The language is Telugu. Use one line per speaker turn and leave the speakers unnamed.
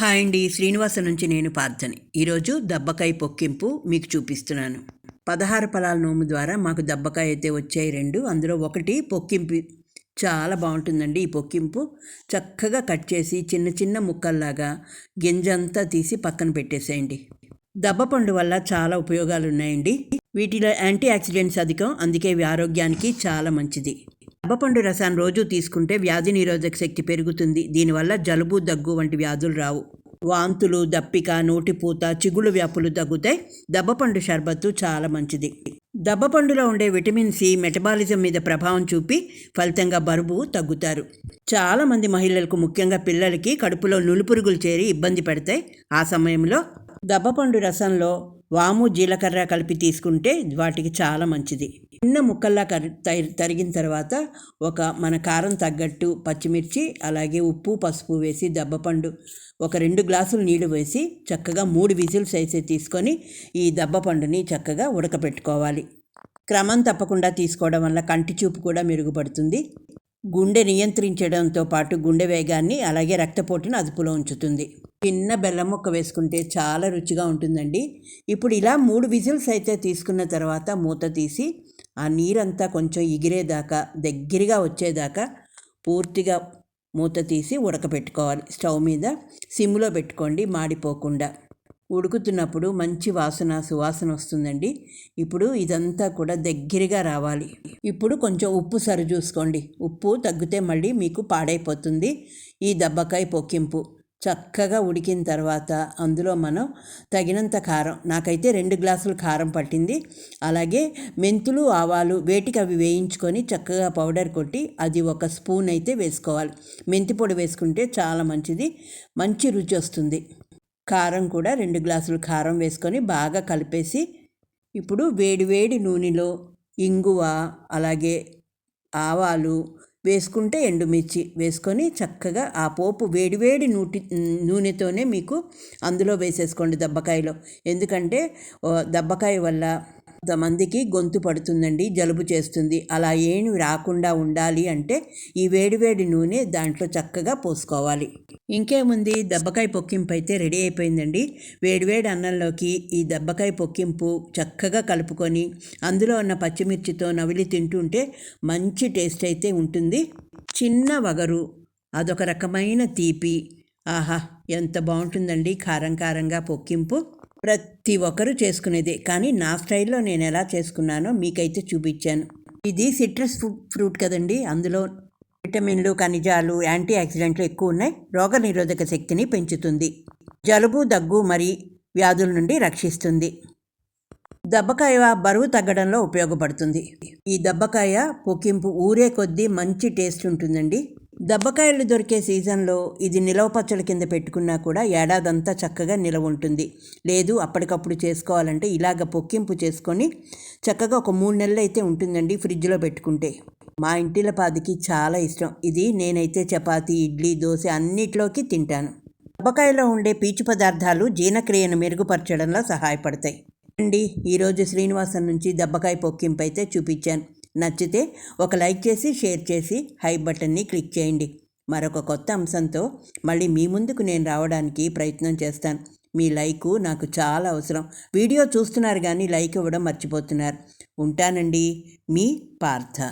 హాయ్ అండి శ్రీనివాస నుంచి నేను పార్థని. ఈరోజు దబ్బకాయ పొక్కింపు మీకు చూపిస్తున్నాను. పదహారు ఫలాల నోము ద్వారా మాకు దబ్బకాయ అయితే వచ్చాయి రెండు అందులో ఒకటి పొక్కింపు. చాలా బాగుంటుందండి ఈ పొక్కింపు. చక్కగా కట్ చేసి చిన్న చిన్న ముక్కల్లాగా గింజంతా తీసి పక్కన పెట్టేసేయండి. దబ్బపండు వల్ల చాలా ఉపయోగాలు ఉన్నాయండి వీటిలో యాంటీ ఆక్సిడెంట్స్ అధికం అందుకే ఇవి ఆరోగ్యానికి చాలా మంచిది. దబ్బపండు రసాన్ని రోజు తీసుకుంటే వ్యాధి నిరోధక శక్తి పెరుగుతుంది. దీనివల్ల జలుబు దగ్గు వంటి వ్యాధులు రావు. వాంతులు దప్పిక నోటిపూత చిగుళ్ళు వ్యాపులు తగ్గుతాయి. దబ్బపండు షర్బత్తు చాలా మంచిది. దబ్బపండులో ఉండే విటమిన్ సి మెటబాలిజం మీద ప్రభావం చూపి ఫలితంగా బరువు తగ్గుతారు. చాలామంది మహిళలకు ముఖ్యంగా పిల్లలకి కడుపులో నులుపురుగులు చేరి ఇబ్బంది పడతాయి. ఆ సమయంలో దబ్బపండు రసంలో వాము జీలకర్ర కలిపి తీసుకుంటే వాటికి చాలా మంచిది. చిన్న ముక్కల్లా తరిగిన తర్వాత ఒక మన కారం తగ్గట్టు పచ్చిమిర్చి అలాగే ఉప్పు పసుపు వేసి దబ్బపండు ఒక రెండు గ్లాసులు నీళ్ళు వేసి చక్కగా మూడు విజిల్స్ అయితే తీసుకొని ఈ దబ్బపండుని చక్కగా ఉడకపెట్టుకోవాలి. క్రమం తప్పకుండా తీసుకోవడం వల్ల కంటి చూపు కూడా మెరుగుపడుతుంది. గుండె నియంత్రించడంతో పాటు గుండె వేగాన్ని అలాగే రక్తపోటును అదుపులో ఉంచుతుంది. చిన్న బెల్లం ముక్క వేసుకుంటే చాలా రుచిగా ఉంటుందండి. ఇప్పుడు ఇలా మూడు విజిల్స్ అయితే తీసుకున్న తర్వాత మూత తీసి ఆ నీరంతా కొంచెం ఎగిరేదాకా దగ్గరగా వచ్చేదాకా పూర్తిగా మూత తీసి ఉడకపెట్టుకోవాలి. స్టవ్ మీద సిమ్లో పెట్టుకోండి మాడిపోకుండా. ఉడుకుతున్నప్పుడు మంచి వాసన సువాసన వస్తుందండి. ఇప్పుడు ఇదంతా కూడా దగ్గరగా రావాలి. ఇప్పుడు కొంచెం ఉప్పు సరి చూసుకోండి. ఉప్పు తగ్గితే మళ్ళీ మీకు పాడైపోతుంది. ఈ దబ్బకాయ పొక్కింపు. చక్కగా ఉడికిన తర్వాత అందులో మనం తగినంత కారం నాకైతే రెండు గ్లాసులు కారం పట్టింది. అలాగే మెంతులు ఆవాలు వేటికి అవి వేయించుకొని చక్కగా పౌడర్ కొట్టి అది ఒక స్పూన్ అయితే వేసుకోవాలి. మెంతి పొడి వేసుకుంటే చాలా మంచిది మంచి రుచి వస్తుంది. కారం కూడా రెండు గ్లాసులు కారం వేసుకొని బాగా కలిపేసి ఇప్పుడు వేడి వేడి నూనెలో ఇంగువ అలాగే ఆవాలు వేసుకుంటే ఎండుమిర్చి వేసుకొని చక్కగా ఆ పోపు వేడివేడి నూటి నూనెతోనే మీకు అందులో వేసేసుకోండి దబ్బకాయలో. ఎందుకంటే దబ్బకాయ వల్ల కొంతమందికి గొంతు పడుతుందండి జలుబు చేస్తుంది. అలా ఏమి రాకుండా ఉండాలి అంటే ఈ వేడివేడి నూనె దాంట్లో చక్కగా పోసుకోవాలి. ఇంకేముంది? దెబ్బకాయ పొక్కింపు అయితే రెడీ అయిపోయిందండి. వేడివేడి అన్నంలోకి ఈ దెబ్బకాయ పొక్కింపు చక్కగా కలుపుకొని అందులో ఉన్న పచ్చిమిర్చితో నవిలి తింటుంటే మంచి టేస్ట్ అయితే ఉంటుంది. చిన్న వగరు అదొక రకమైన తీపి. ఆహా ఎంత బాగుంటుందండి కారం కారంగా పొక్కింపు. ప్రతి ప్రతి ఒక్కరూ చేసుకునేదే. కానీ నా స్టైల్లో నేను ఎలా చేసుకున్నానో మీకైతే చూపించాను. ఇది సిట్రస్ ఫ్రూట్ కదండి. అందులో విటమిన్లు ఖనిజాలు యాంటీ ఆక్సిడెంట్లు ఎక్కువ ఉన్నాయి. రోగనిరోధక శక్తిని పెంచుతుంది. జలుబు దగ్గు మరి వ్యాధుల నుండి రక్షిస్తుంది. దబ్బకాయ బరువు తగ్గడంలో ఉపయోగపడుతుంది. ఈ దబ్బకాయ పొకింపు ఊరే కొద్దీ మంచి టేస్ట్ ఉంటుందండి. దబ్బకాయలు దొరికే సీజన్లో ఇది నిలవ పచ్చడి కింద పెట్టుకున్నా కూడా ఏడాదంతా చక్కగా నిలవ ఉంటుంది. లేదు అప్పటికప్పుడు చేసుకోవాలంటే ఇలాగ పొక్కింపు చేసుకొని చక్కగా ఒక మూడు నెలలు అయితే ఉంటుందండి ఫ్రిడ్జ్లో పెట్టుకుంటే. మా ఇంటిల పాదికి చాలా ఇష్టం. ఇది నేనైతే చపాతి ఇడ్లీ దోశ అన్నిట్లోకి తింటాను. దబ్బకాయలో ఉండే పీచు పదార్థాలు జీర్ణక్రియను మెరుగుపరచడంలో సహాయపడతాయి. అండి ఈరోజు శ్రీనివాసం నుంచి దబ్బకాయ పొక్కింపు అయితే చూపించాను. నచ్చితే ఒక లైక్ చేసి షేర్ చేసి హై బటన్ని క్లిక్ చేయండి. మరొక కొత్త అంశంతో మళ్ళీ మీ ముందుకు నేను రావడానికి ప్రయత్నం చేస్తాను. మీ లైకు నాకు చాలా అవసరం. వీడియో చూస్తున్నారు కానీ లైక్ ఇవ్వడం మర్చిపోతున్నారు. ఉంటానండి మీ పార్థ.